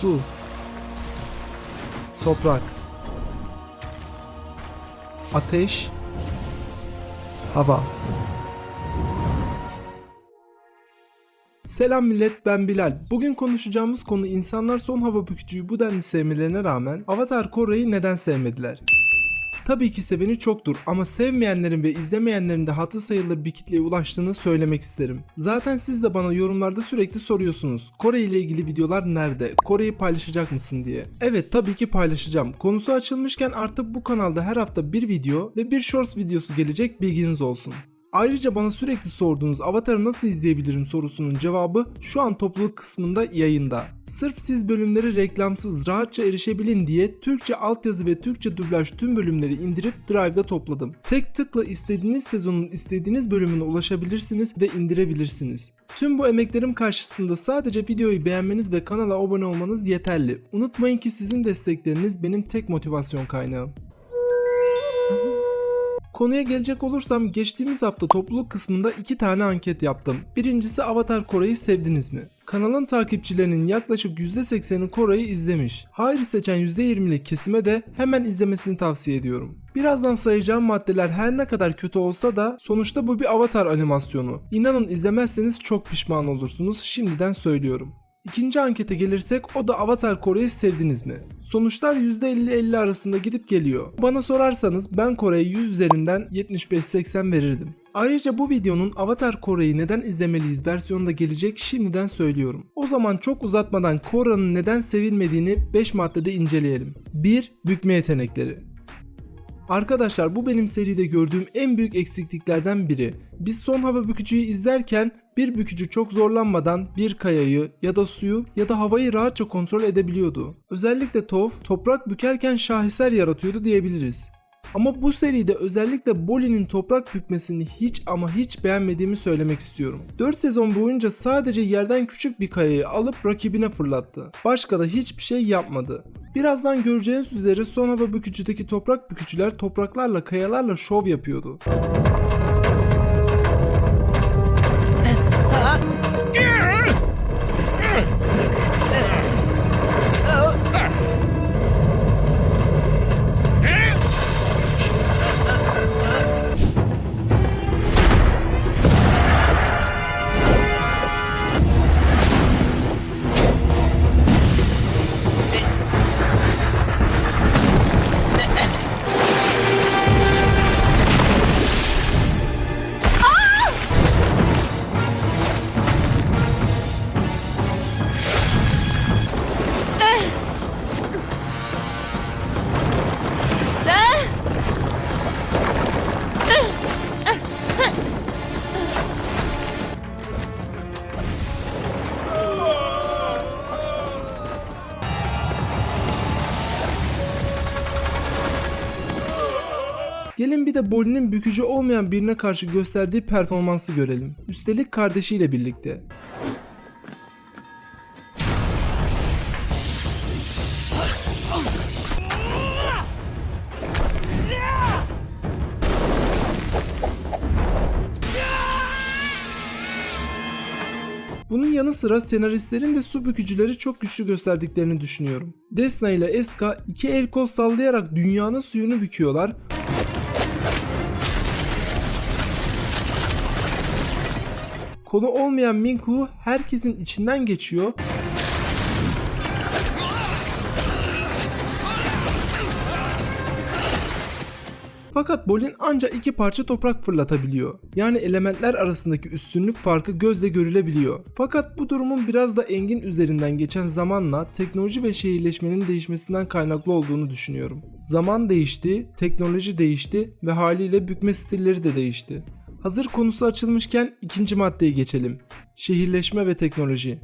Su. Toprak. Ateş. Hava. Selam millet ben Bilal. Bugün konuşacağımız konu insanlar son hava bükücüyü bu denli sevmelerine rağmen Avatar Koray'ı neden sevmediler? Tabii ki seveni çoktur ama sevmeyenlerin ve izlemeyenlerin de hatı sayılır bir kitleye ulaştığını söylemek isterim. Zaten siz de bana yorumlarda sürekli soruyorsunuz. Kore ile ilgili videolar nerede? Kore'yi paylaşacak mısın diye. Evet tabii ki paylaşacağım. Konusu açılmışken artık bu kanalda her hafta bir video ve bir shorts videosu gelecek bilginiz olsun. Ayrıca bana sürekli sorduğunuz Avatar'ı nasıl izleyebilirim sorusunun cevabı şu an topluluk kısmında yayında. Sırf siz bölümleri reklamsız rahatça erişebilin diye Türkçe altyazı ve Türkçe dublaj tüm bölümleri indirip Drive'da topladım. Tek tıkla istediğiniz sezonun istediğiniz bölümüne ulaşabilirsiniz ve indirebilirsiniz. Tüm bu emeklerim karşısında sadece videoyu beğenmeniz ve kanala abone olmanız yeterli. Unutmayın ki sizin destekleriniz benim tek motivasyon kaynağım. Konuya gelecek olursam geçtiğimiz hafta topluluk kısmında iki tane anket yaptım. Birincisi Avatar Koray'ı sevdiniz mi? Kanalın takipçilerinin yaklaşık %80'i Koray'ı izlemiş. Hayır seçen %20'lik kesime de hemen izlemesini tavsiye ediyorum. Birazdan sayacağım maddeler her ne kadar kötü olsa da sonuçta bu bir Avatar animasyonu. İnanın izlemezseniz çok pişman olursunuz şimdiden söylüyorum. İkinci ankete gelirsek o da Avatar Kore'yi sevdiniz mi? Sonuçlar %50-50 arasında gidip geliyor. Bana sorarsanız ben Kore'ye 100 üzerinden 75-80 verirdim. Ayrıca bu videonun Avatar Kore'yi neden izlemeliyiz versiyonunda gelecek şimdiden söylüyorum. O zaman çok uzatmadan Kora'nın neden sevilmediğini 5 maddede inceleyelim. 1. Bükme yetenekleri. Arkadaşlar bu benim seride gördüğüm en büyük eksikliklerden biri. Biz son hava bükücüyü izlerken bir bükücü çok zorlanmadan bir kayayı ya da suyu ya da havayı rahatça kontrol edebiliyordu. Özellikle Toph toprak bükerken şaheser yaratıyordu diyebiliriz. Ama bu seride özellikle Bolly'nin toprak bükmesini hiç ama hiç beğenmediğimi söylemek istiyorum. 4 sezon boyunca sadece yerden küçük bir kayayı alıp rakibine fırlattı. Başka da hiçbir şey yapmadı. Birazdan göreceğiniz üzere son hava bükücüdeki toprak bükücüler topraklarla kayalarla şov yapıyordu. Gelin bir de Bolly'nin bükücü olmayan birine karşı gösterdiği performansı görelim. Üstelik kardeşiyle birlikte. Bunun yanı sıra senaristlerin de su bükücüleri çok güçlü gösterdiklerini düşünüyorum. Desna ile Eska iki el kol sallayarak dünyanın suyunu büküyorlar konu olmayan Minku herkesin içinden geçiyor. Fakat Bolin ancak iki parça toprak fırlatabiliyor. Yani elementler arasındaki üstünlük farkı gözle görülebiliyor. Fakat bu durumun biraz da Engin üzerinden geçen zamanla teknoloji ve şehirleşmenin değişmesinden kaynaklı olduğunu düşünüyorum. Zaman değişti, teknoloji değişti ve haliyle bükme stilleri de değişti. Hazır konusu açılmışken ikinci maddeye geçelim. Şehirleşme ve teknoloji.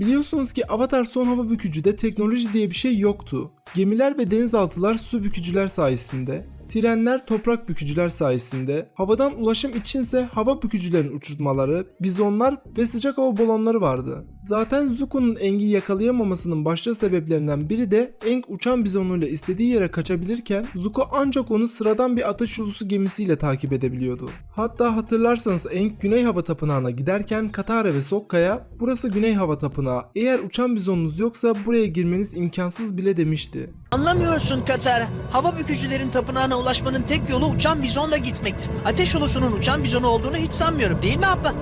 Biliyorsunuz ki Avatar son hava bükücüde teknoloji diye bir şey yoktu. Gemiler ve denizaltılar su bükücüler sayesinde, Trenler toprak bükücüler sayesinde, havadan ulaşım içinse hava bükücülerin uçurtmaları, bizonlar ve sıcak hava balonları vardı. Zaten Zuko'nun Eng'i yakalayamamasının başta sebeplerinden biri de Eng uçan bizonuyla istediği yere kaçabilirken Zuko ancak onu sıradan bir ateş ulusu gemisiyle takip edebiliyordu. Hatta hatırlarsanız Eng Güney Hava Tapınağı'na giderken Katara ve Sokka'ya burası Güney Hava Tapınağı eğer uçan bizonunuz yoksa buraya girmeniz imkansız bile demişti. Anlamıyorsun Katar. Hava bükücülerin tapınağına ulaşmanın tek yolu uçan bizonla gitmektir. Ateş ulusunun uçan bizonu olduğunu hiç sanmıyorum değil mi abla?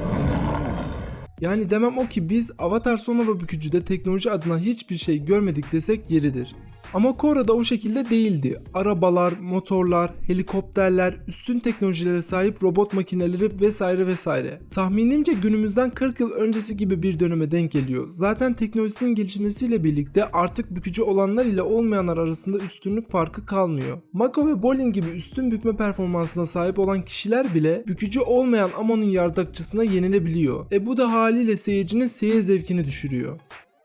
Yani demem o ki biz Avatar Son Hava Bükücü'de teknoloji adına hiçbir şey görmedik desek yeridir. Ama Korra o şekilde değildi. Arabalar, motorlar, helikopterler, üstün teknolojilere sahip robot makineleri vesaire vesaire. Tahminimce günümüzden 40 yıl öncesi gibi bir döneme denk geliyor. Zaten teknolojinin gelişmesiyle birlikte artık bükücü olanlar ile olmayanlar arasında üstünlük farkı kalmıyor. Mako ve Bolin gibi üstün bükme performansına sahip olan kişiler bile bükücü olmayan Amon'un yardakçısına yenilebiliyor. E bu da haliyle seyircinin seyir zevkini düşürüyor.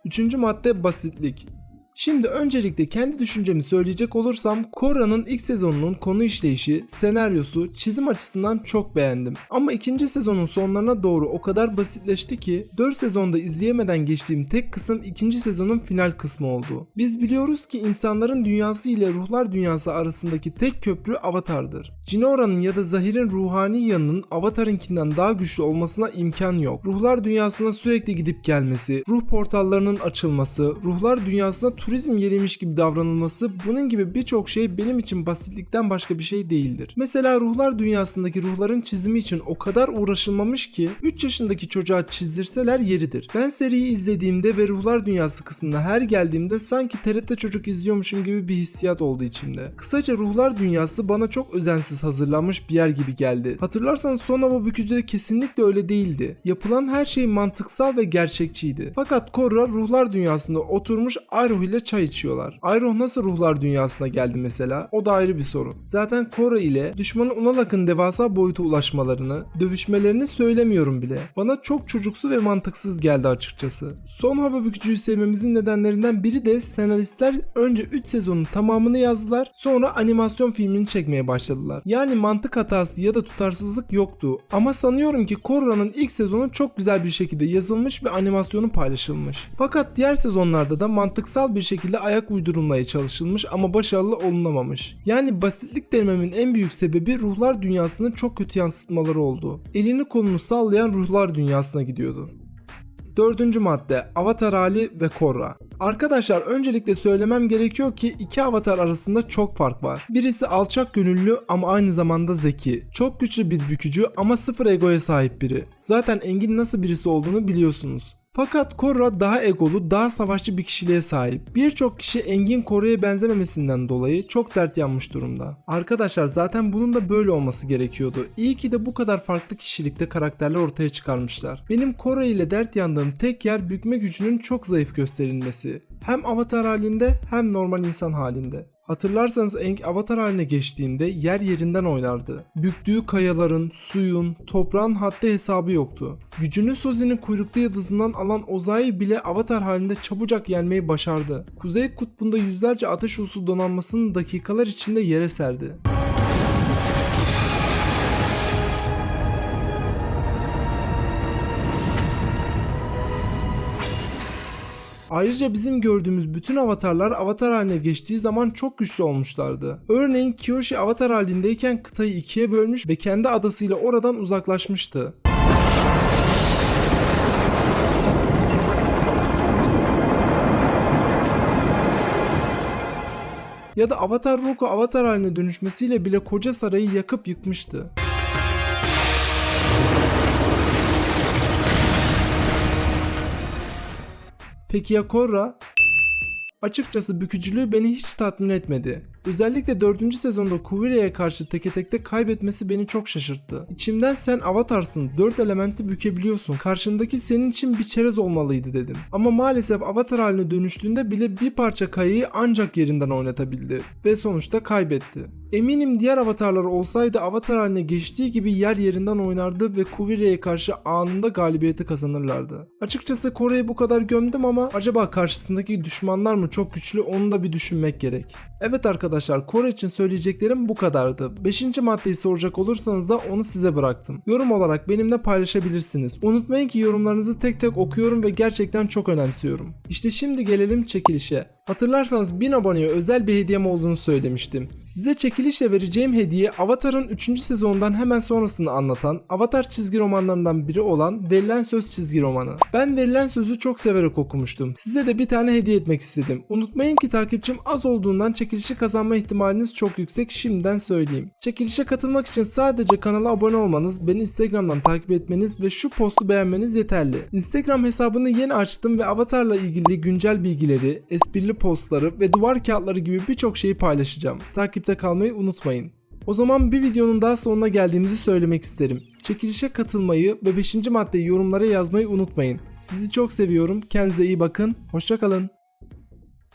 Üçüncü madde basitlik. Şimdi öncelikle kendi düşüncemi söyleyecek olursam Korra'nın ilk sezonunun konu işleyişi, senaryosu, çizim açısından çok beğendim. Ama ikinci sezonun sonlarına doğru o kadar basitleşti ki 4 sezonda izleyemeden geçtiğim tek kısım ikinci sezonun final kısmı oldu. Biz biliyoruz ki insanların dünyası ile ruhlar dünyası arasındaki tek köprü Avatar'dır. Jinora'nın ya da Zahir'in ruhani yanının Avatar'ınkinden daha güçlü olmasına imkan yok. Ruhlar dünyasına sürekli gidip gelmesi, ruh portallarının açılması, ruhlar dünyasına turizm yeriymiş gibi davranılması bunun gibi birçok şey benim için basitlikten başka bir şey değildir. Mesela ruhlar dünyasındaki ruhların çizimi için o kadar uğraşılmamış ki 3 yaşındaki çocuğa çizdirseler yeridir. Ben seriyi izlediğimde ve ruhlar dünyası kısmına her geldiğimde sanki TRT çocuk izliyormuşum gibi bir hissiyat oldu içimde. Kısaca ruhlar dünyası bana çok özensiz hazırlanmış bir yer gibi geldi. Hatırlarsanız son hava bükücüde kesinlikle öyle değildi. Yapılan her şey mantıksal ve gerçekçiydi. Fakat Korra ruhlar dünyasında oturmuş Iroh ile çay içiyorlar. Iroh nasıl ruhlar dünyasına geldi mesela? O da ayrı bir sorun. Zaten Korra ile düşmanın Unalak'ın devasa boyuta ulaşmalarını, dövüşmelerini söylemiyorum bile. Bana çok çocuksu ve mantıksız geldi açıkçası. Son hava bükücüyü sevmemizin nedenlerinden biri de senaristler önce 3 sezonun tamamını yazdılar, sonra animasyon filmini çekmeye başladılar. Yani mantık hatası ya da tutarsızlık yoktu. Ama sanıyorum ki Korra'nın ilk sezonu çok güzel bir şekilde yazılmış ve animasyonu paylaşılmış. Fakat diğer sezonlarda da mantıksal bir şekilde ayak uydurulmaya çalışılmış ama başarılı olunamamış. Yani basitlik dememin en büyük sebebi ruhlar dünyasını çok kötü yansıtmaları oldu. Elini kolunu sallayan ruhlar dünyasına gidiyordu. Dördüncü madde Avatar hali ve Korra. Arkadaşlar öncelikle söylemem gerekiyor ki iki avatar arasında çok fark var. Birisi alçak gönüllü ama aynı zamanda zeki. Çok güçlü bir bükücü ama sıfır egoya sahip biri. Zaten Engin nasıl birisi olduğunu biliyorsunuz. Fakat Korra daha egolu, daha savaşçı bir kişiliğe sahip. Birçok kişi Engin Korra'ya benzememesinden dolayı çok dert yanmış durumda. Arkadaşlar zaten bunun da böyle olması gerekiyordu. İyi ki de bu kadar farklı kişilikte karakterler ortaya çıkarmışlar. Benim Korra ile dert yandığım tek yer bükme gücünün çok zayıf gösterilmesi. Hem avatar halinde hem normal insan halinde. Hatırlarsanız Aang avatar haline geçtiğinde yer yerinden oynardı. Büktüğü kayaların, suyun, toprağın haddi hesabı yoktu. Gücünü Sozi'nin kuyruklu yıldızından alan Ozai bile avatar halinde çabucak yenmeyi başardı. Kuzey kutbunda yüzlerce ateş usul donanmasını dakikalar içinde yere serdi. Ayrıca bizim gördüğümüz bütün avatarlar avatar haline geçtiği zaman çok güçlü olmuşlardı. Örneğin Kyoshi avatar halindeyken kıtayı ikiye bölmüş ve kendi adasıyla oradan uzaklaşmıştı. Ya da Avatar Roku avatar haline dönüşmesiyle bile koca sarayı yakıp yıkmıştı. Peki ya Korra? Açıkçası bükücülüğü beni hiç tatmin etmedi. Özellikle 4. sezonda Kuvire'ye karşı teke tekte kaybetmesi beni çok şaşırttı. İçimden sen avatarsın, 4 elementi bükebiliyorsun, karşındaki senin için bir çerez olmalıydı dedim. Ama maalesef avatar haline dönüştüğünde bile bir parça kayayı ancak yerinden oynatabildi ve sonuçta kaybetti. Eminim diğer avatarlar olsaydı avatar haline geçtiği gibi yer yerinden oynardı ve Kuvire'ye karşı anında galibiyeti kazanırlardı. Açıkçası Kore'yi bu kadar gömdüm ama acaba karşısındaki düşmanlar mı çok güçlü onu da bir düşünmek gerek. Evet arkadaşlar arkadaşlar Kore için söyleyeceklerim bu kadardı. 5. maddeyi soracak olursanız da onu size bıraktım. Yorum olarak benimle paylaşabilirsiniz. Unutmayın ki yorumlarınızı tek tek okuyorum ve gerçekten çok önemsiyorum. İşte şimdi gelelim çekilişe. Hatırlarsanız 1000 aboneye özel bir hediyem olduğunu söylemiştim. Size çekilişle vereceğim hediye Avatar'ın 3. sezonundan hemen sonrasını anlatan Avatar çizgi romanlarından biri olan Verilen Söz çizgi romanı. Ben Verilen Söz'ü çok severek okumuştum. Size de bir tane hediye etmek istedim. Unutmayın ki takipçim az olduğundan çekilişi kazanma ihtimaliniz çok yüksek şimdiden söyleyeyim. Çekilişe katılmak için sadece kanala abone olmanız, beni Instagram'dan takip etmeniz ve şu postu beğenmeniz yeterli. Instagram hesabını yeni açtım ve Avatar'la ilgili güncel bilgileri, esprili postları ve duvar kağıtları gibi birçok şeyi paylaşacağım. Takipte kalmayı unutmayın. O zaman bir videonun daha sonuna geldiğimizi söylemek isterim. Çekilişe katılmayı ve 5. maddeyi yorumlara yazmayı unutmayın. Sizi çok seviyorum. Kendinize iyi bakın. Hoşçakalın.